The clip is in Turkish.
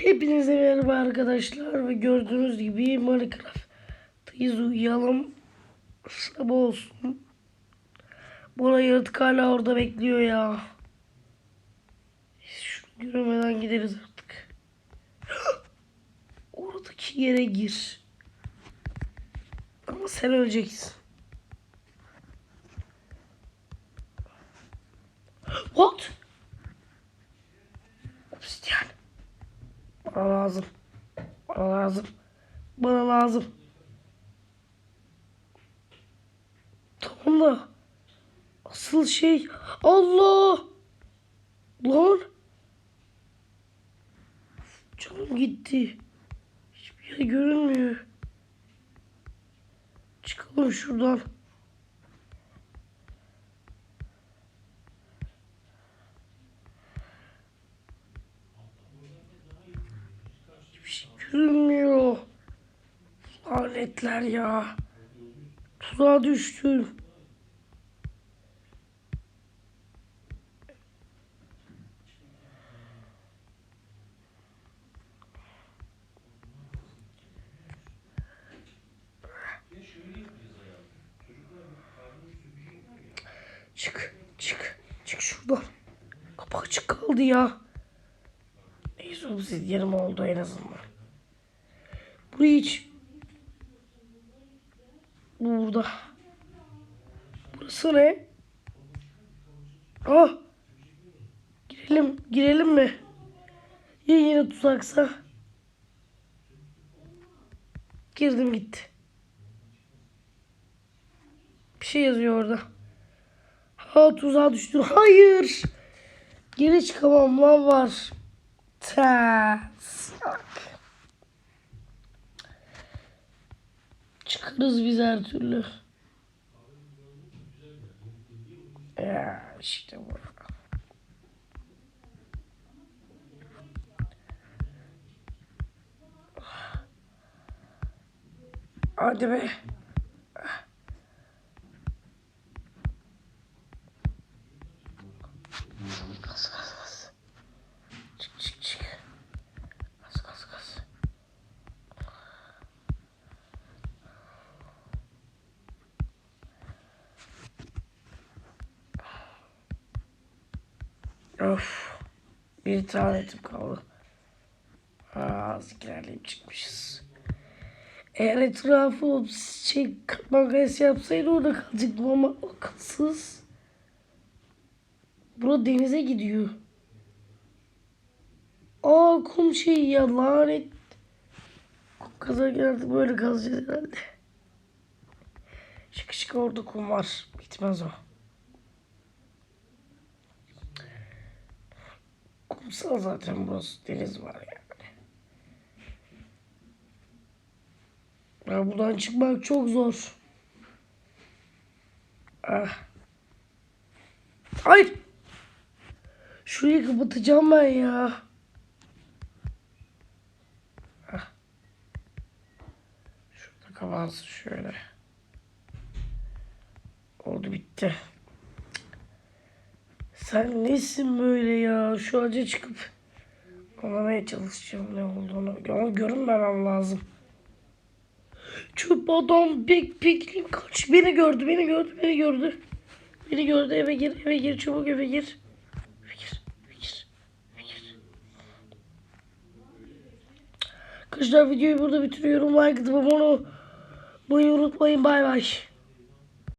Hepinize merhaba arkadaşlar ve gördüğünüz gibi Minecraft'tayız uyuyalım. Sabah olsun. Bora yaratık hala orada bekliyor ya. Şunu görmeden gideriz artık. Oradaki yere gir. Ama sen öleceksin. What? Obsidyen. Bana lazım. Bana lazım. Bana lazım. Tamam da. Asıl şey. Allah. Lan. Canım gitti. Hiçbir yer görünmüyor. Çıkalım şuradan. Görünmüyor. Lanetler ya. Tuzağa düştüm. Çık, çık, çık şuradan. Kapı açık kaldı ya. Neyse obsidyenim oldu en azından. Burayı. Burada. Burası ne? Ah! Girelim, girelim mi? Ya yine tuzaksa? Girdim gitti. Bir şey yazıyor orada. Ha tuzağa düştüm. Hayır. Geri çıkamam lan var. Tsak. Çıkarız biz her türlü. Ya işte bu. Hadi be. Of. Bir tane etim kaldı. Ha, az ilerleyip çıkmışız. Eğer etrafı şey magaz yapsaydı orada kalacaktım ama akılsız. Bura denize gidiyor. Aa kum şey ya lanet. Kum kazarken artık böyle kazacağız herhalde. Şık şık orada kum var. Bitmez o. Kumsal zaten burası. Deniz var yani. Ya buradan çıkmak çok zor. Ah. Hayır. Şurayı kapatacağım ben ya. Ah. Şurada kapansın şöyle. Oldu bitti. Sen nesin böyle ya? Şu acı çıkıp anlamaya çalışacağım ne olduğunu. Ama görünmemem lazım. Çöp adam bek beklim kaç. Beni gördü, beni gördü, beni gördü. Beni gördü eve gir, eve gir, çabuk eve gir. Eve gir, eve gir, eve gir. Arkadaşlar videoyu burada bitiriyorum. Like atıp abone olmayı unutmayın. Bay bay.